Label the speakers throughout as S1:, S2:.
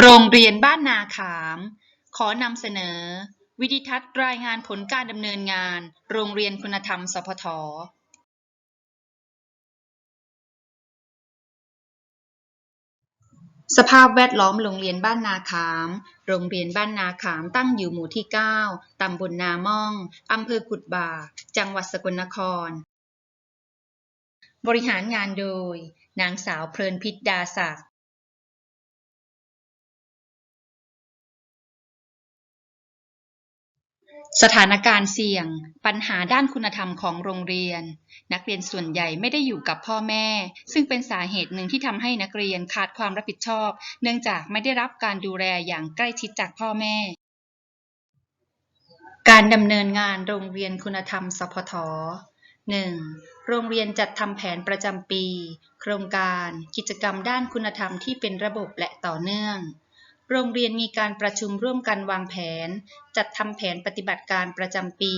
S1: โรงเรียนบ้านนาขาม ขอนำเสนอ วิดิทัศน์รายงานผลการดำเนินงาน โรงเรียนคุณธรรมสพทสภาพแวดล้อมโรงเรียนบ้านนาขาม โรงเรียนบ้านนาขามตั้งอยู่หมู่ที่ 9 ตำบลนาม่อง อำเภอกุดบ่า จังหวัดสกลนคร บริหารงานโดย นางสาวเพลินพิษดาศักดิ์ สถานการณ์เสี่ยง ปัญหาด้านคุณธรรมของโรงเรียน นักเรียนส่วนใหญ่ไม่ได้อยู่กับพ่อแม่ ซึ่งเป็นสาเหตุหนึ่งที่ทำให้นักเรียนขาดความรับผิดชอบ เนื่องจากไม่ได้รับการดูแลอย่างใกล้ชิดจากพ่อแม่ การดำเนินงานโรงเรียนคุณธรรมสพท 1. โรงเรียนจัดทำแผนประจำปี โครงการ กิจกรรมด้านคุณธรรมที่เป็นระบบและต่อเนื่อง โรงเรียนมีการประชุมร่วมกันวางแผน จัดทำแผนปฏิบัติการประจำปี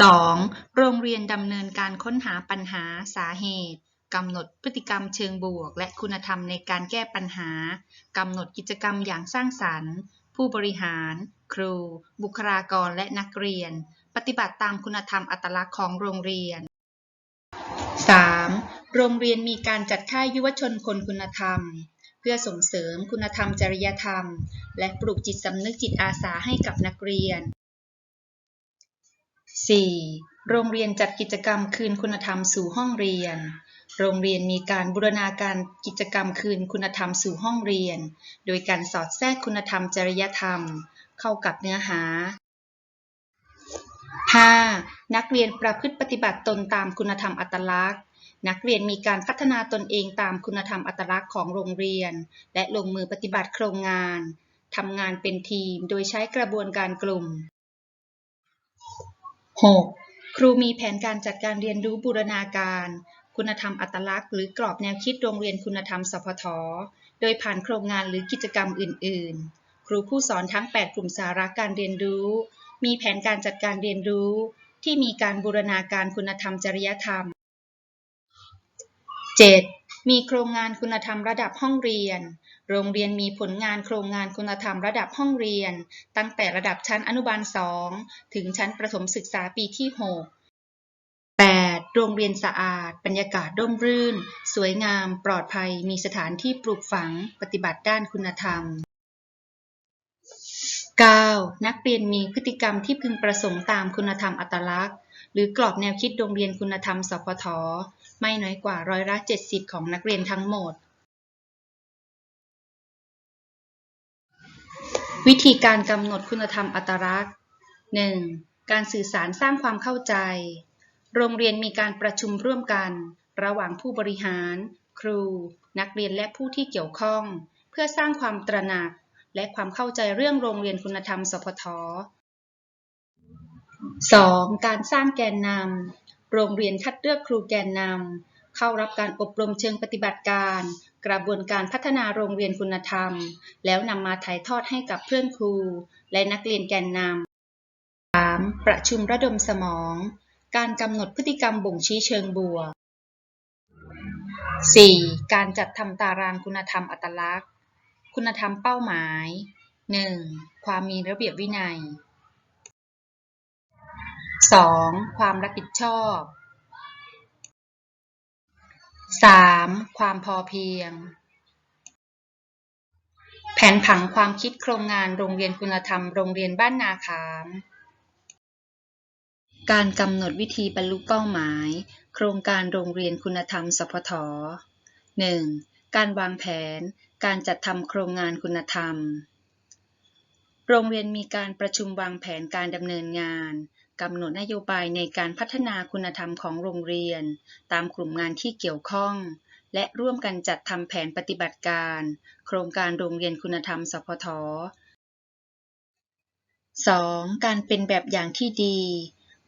S1: 2. โรงเรียนดำเนินการค้นหาปัญหาสาเหตุกำหนดพฤติกรรมเชิงบวก และคุณธรรมในการแก้ปัญหากำหนดกิจกรรมอย่างสร้างสรรค์ ผู้บริหาร ครู บุคลากรและนักเรียน ปฏิบัติตามคุณธรรมอัตลักษณ์ของโรงเรียน 3. โรงเรียนมีการจัดค่ายยุวชนคนคุณธรรม เพื่อส่งเสริมคุณธรรมจริยธรรม และปลูกจิตสำนึกจิตอาสาให้กับนักเรียน 4. โรงเรียนจัดกิจกรรมคืนคุณธรรมสู่ห้องเรียน โรงเรียนมีการบูรณาการกิจกรรมคืนคุณธรรมสู่ห้องเรียน โดยการสอดแทรกคุณธรรมจริยธรรม เข้ากับเนื้อหา 5. นักเรียนประพฤติปฏิบัติตนตามคุณธรรมอัตลักษณ์ นักเรียนมีการพัฒนาตนเองตามคุณธรรมอัตลักษณ์ของโรงเรียน และลงมือปฏิบัติโครงงาน ทำงานเป็นทีมโดยใช้กระบวนการกลุ่ม 6. ครูมีแผนการจัดการเรียนรู้บูรณาการ คุณธรรมอัตลักษณ์ หรือกรอบแนวคิดโรงเรียนคุณธรรมสพท โดยผ่านโครงงานหรือกิจกรรมอื่น ๆ ครูผู้สอนทั้ง 8 กลุ่มสาระการเรียนรู้ มีแผนการจัดการเรียนรู้ที่มีการบูรณาการคุณธรรมจริยธรรม 7. มีโครงงานคุณธรรมระดับห้องเรียน โรงเรียนมีผลงานโครงงานคุณธรรมระดับห้องเรียน ตั้งแต่ระดับชั้นอนุบาล 2 ถึงชั้นประถมศึกษาปีที่ 6 8. โรงเรียนสะอาด บรรยากาศร่มรื่น สวยงาม ปลอดภัย มีสถานที่ปลูกฝัง ปฏิบัติด้านคุณธรรม 9. นักเรียนมีพฤติกรรมที่พึงประสงค์ตามคุณธรรมอัตลักษณ์ หรือกรอบแนวคิดโรงเรียนคุณธรรมสพท ไม่น้อยกว่าร้อยละ70 ของนักเรียนทั้งหมด วิธีการกำหนดคุณธรรมอัตลักษณ์ 1. การสื่อสารสร้างความเข้าใจ โรงเรียนมีการประชุมร่วมกัน ระหว่างผู้บริหาร ครู นักเรียนและผู้ที่เกี่ยวข้อง เพื่อสร้างความตระหนัก และความเข้าใจเรื่องโรงเรียนคุณธรรมสพท 2. การสร้างแกนนำ โรงเรียนคัดเลือกครูแกนนำ เข้ารับการอบรมเชิงปฏิบัติการ กระบวนการพัฒนาโรงเรียนคุณธรรม แล้วนำมาถ่ายทอดให้กับเพื่อนครู และนักเรียนแกนนำ 3. ประชุมระดมสมอง การกำหนดพฤติกรรมบ่งชี้เชิงบวก 4. การจัดทำตารางคุณธรรมอัตลักษณ์ คุณธรรมเป้าหมาย 1. ความมีระเบียบวินัย 2. ความรับผิดชอบ 3. ความพอเพียง แผนผังความคิดโครงงานโรงเรียนคุณธรรม โรงเรียนบ้านนาขาม การกำหนดวิธีบรรลุเป้าหมาย โครงการโรงเรียนคุณธรรมสพท 1. การวางแผน การจัดทำโครงงานคุณธรรม โรงเรียนมีการประชุมวางแผนการดำเนินงาน กำหนดนโยบายในการพัฒนาคุณธรรมของโรงเรียน ตามกลุ่มงานที่เกี่ยวข้อง และร่วมกันจัดทำแผนปฏิบัติการ โครงการโรงเรียนคุณธรรม สพท 2. การเป็นแบบอย่างที่ดี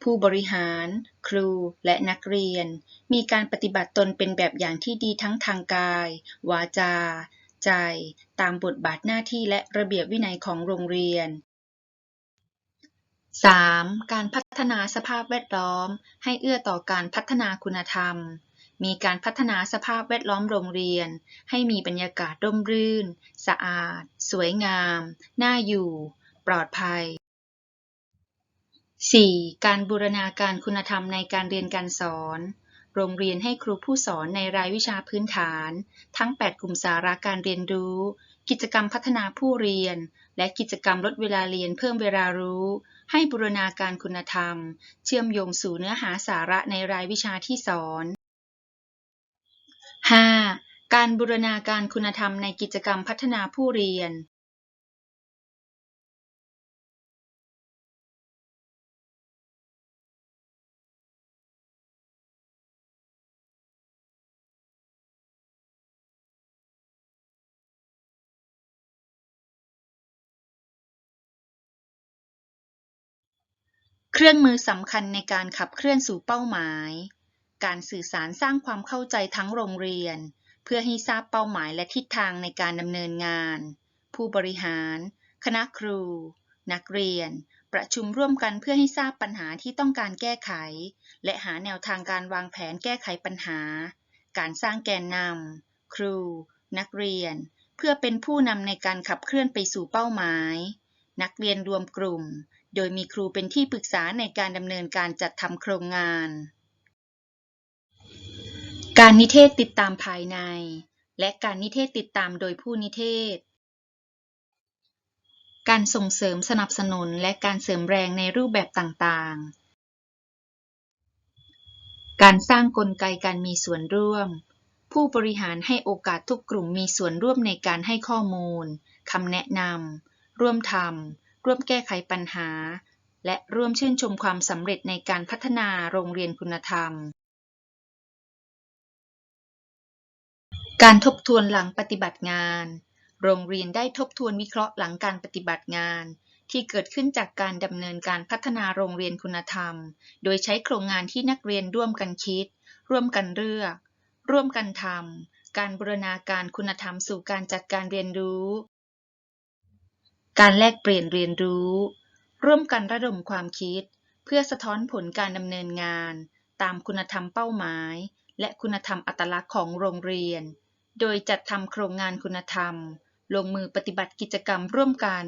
S1: ผู้บริหาร ครูและนักเรียน มีการปฏิบัติตนเป็นแบบอย่างที่ดีทั้งทางกาย วาจา ใจ ตามบทบาทหน้าที่และระเบียบวินัยของโรงเรียน 3. การพัฒนาสภาพแวดล้อม ให้เอื้อต่อการพัฒนาคุณธรรม มีการพัฒนาสภาพแวดล้อมโรงเรียน ให้มีบรรยากาศร่มรื่น สะอาด สวยงาม น่าอยู่ ปลอดภัย 4. การบูรณาการคุณธรรมในการเรียนการสอน โรงเรียนให้ครูผู้สอนในรายวิชาพื้นฐาน ทั้ง 8 กลุ่มสาระการเรียนรู้ กิจกรรมพัฒนาผู้เรียน และกิจกรรมลดเวลาเรียนเพิ่มเวลารู้ ให้บูรณาการคุณธรรม เชื่อมโยงสู่เนื้อหาสาระในรายวิชาที่สอน 5. การบูรณาการคุณธรรมในกิจกรรมพัฒนาผู้เรียน เครื่องมือสำคัญในการขับเคลื่อนสู่เป้าหมาย การสื่อสารสร้างความเข้าใจทั้งโรงเรียน เพื่อให้ทราบเป้าหมายและทิศทางในการดำเนินงาน ผู้บริหาร คณะครู นักเรียน ประชุมร่วมกันเพื่อให้ทราบปัญหาที่ต้องการแก้ไข และหาแนวทางการวางแผนแก้ไขปัญหา การสร้างแกนนำครู นักเรียน เพื่อเป็นผู้นำในการขับเคลื่อนไปสู่เป้าหมาย นักเรียนรวมกลุ่ม โดยมีครูเป็นที่ปรึกษาในการดำเนินการจัดทำโครงงาน การนิเทศติดตามภายใน และการนิเทศติดตามโดยผู้นิเทศ การส่งเสริมสนับสนุนและการเสริมแรงในรูปแบบต่างๆ การสร้างกลไกการมีส่วนร่วม ผู้บริหารให้โอกาสทุกกลุ่มมีส่วนร่วมในการให้ข้อมูลคำแนะนำร่วมทำ ร่วมแก้ไขปัญหา และร่วมชื่นชมความสำเร็จในการพัฒนาโรงเรียนคุณธรรม การทบทวนหลังปฏิบัติงาน โรงเรียนได้ทบทวนวิเคราะห์หลังการปฏิบัติงาน ที่เกิดขึ้นจากการดำเนินการพัฒนาโรงเรียนคุณธรรม โดยใช้โครงงานที่นักเรียนร่วมกันคิด ร่วมกันเลือก ร่วมกันทำการบูรณาการคุณธรรมสู่การจัดการเรียนรู้ การแลกเปลี่ยนเรียนรู้ ร่วมกันระดมความคิด เพื่อสะท้อนผลการดำเนินงาน ตามคุณธรรมเป้าหมาย และคุณธรรมอัตลักษณ์ของโรงเรียน โดยจัดทำโครงงานคุณธรรม ลงมือปฏิบัติกิจกรรมร่วมกัน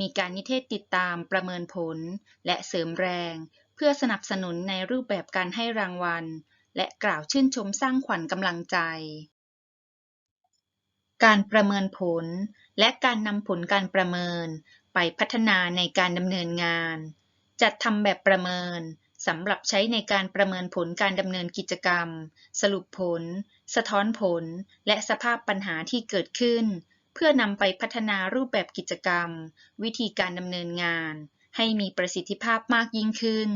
S1: มีการนิเทศติดตามประเมินผล และเสริมแรง เพื่อสนับสนุนในรูปแบบการให้รางวัล และกล่าวชื่นชมสร้างขวัญกำลังใจ การประเมินผล และการนำผลการประเมินไปพัฒนาในการดำเนินงาน จัดทำแบบประเมินสำหรับใช้ในการประเมินผลการดำเนินกิจกรรม สรุปผล สะท้อนผล และสภาพปัญหาที่เกิดขึ้น เพื่อนำไปพัฒนารูปแบบกิจกรรม วิธีการดำเนินงาน ให้มีประสิทธิภาพมากยิ่งขึ้น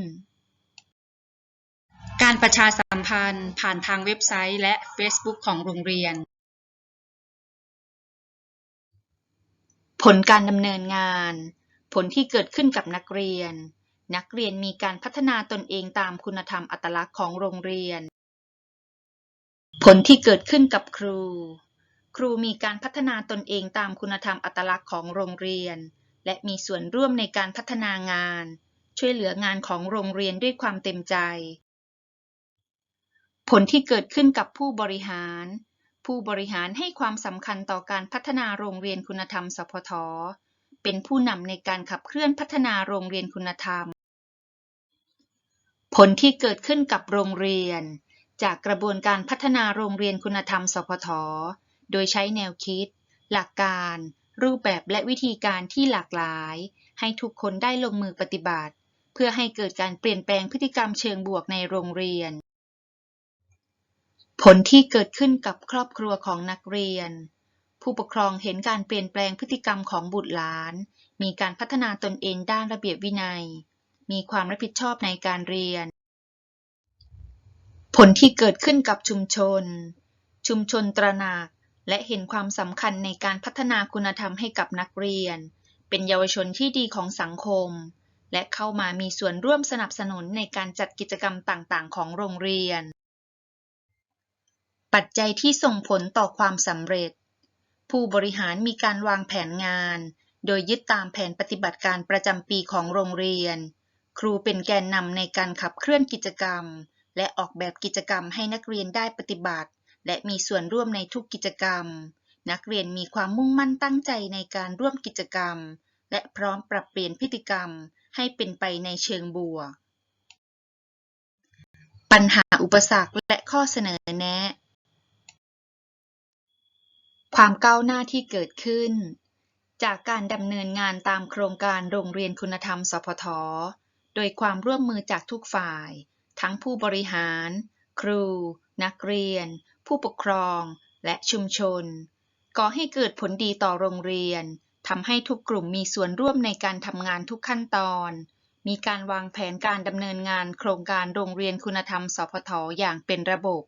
S1: การประชาสัมพันธ์ผ่านทางเว็บไซต์และ Facebook ของโรงเรียน ผลการดำเนินงาน ผลที่เกิดขึ้นกับนักเรียน นักเรียนมีการพัฒนาตนเองตามคุณธรรมอัตลักษณ์ของโรงเรียน ผลที่เกิดขึ้นกับครู ครูมีการพัฒนาตนเองตามคุณธรรมอัตลักษณ์ของโรงเรียน และมีส่วนร่วมในการพัฒนางาน ช่วยเหลืองานของโรงเรียนด้วยความเต็มใจ ผลที่เกิดขึ้นกับผู้บริหาร ผู้บริหารให้ความสำคัญต่อการพัฒนาโรงเรียนคุณธรรม สพท เป็นผู้นำในการขับเคลื่อนพัฒนาโรงเรียนคุณธรรม ผลที่เกิดขึ้นกับโรงเรียน จากกระบวนการพัฒนาโรงเรียนคุณธรรม สพท โดยใช้แนวคิด หลักการ รูปแบบและวิธีการที่หลากหลาย ให้ทุกคนได้ลงมือปฏิบัติ เพื่อให้เกิดการเปลี่ยนแปลงพฤติกรรมเชิงบวกในโรงเรียน ผลที่เกิดขึ้นกับครอบครัวของนักเรียน ผู้ปกครองเห็นการเปลี่ยนแปลงพฤติกรรมของบุตรหลาน มีการพัฒนาตนเองด้านระเบียบวินัย มีความรับผิดชอบในการเรียน ผลที่เกิดขึ้นกับชุมชน ชุมชนตระหนักและเห็นความสำคัญในการพัฒนาคุณธรรมให้กับนักเรียน เป็นเยาวชนที่ดีของสังคม และเข้ามามีส่วนร่วมสนับสนุนในการจัดกิจกรรมต่าง ๆ ของโรงเรียน ปัจจัยที่ส่งผลต่อความสำเร็จ ผู้บริหารมีการวางแผนงาน โดยยึดตามแผนปฏิบัติการประจำปีของโรงเรียน ครูเป็นแกนนำในการขับเคลื่อนกิจกรรม และออกแบบกิจกรรมให้นักเรียนได้ปฏิบัติ และมีส่วนร่วมในทุกกิจกรรม นักเรียนมีความมุ่งมั่นตั้งใจในการร่วมกิจกรรม และพร้อมปรับเปลี่ยนพฤติกรรมให้เป็นไปในเชิงบวก ปัญหาอุปสรรคและข้อเสนอแนะ ความก้าวหน้าที่เกิดขึ้น จากการดำเนินงานตามโครงการโรงเรียนคุณธรรม สพท โดยความร่วมมือจากทุกฝ่าย ทั้งผู้บริหาร ครู นักเรียน ผู้ปกครอง และชุมชน ก่อให้เกิดผลดีต่อโรงเรียนทำให้ทุกกลุ่มมีส่วนร่วมในการทำงานทุกขั้นตอน มีการวางแผนการดำเนินงานโครงการโรงเรียนคุณธรรม สพท อย่างเป็นระบบ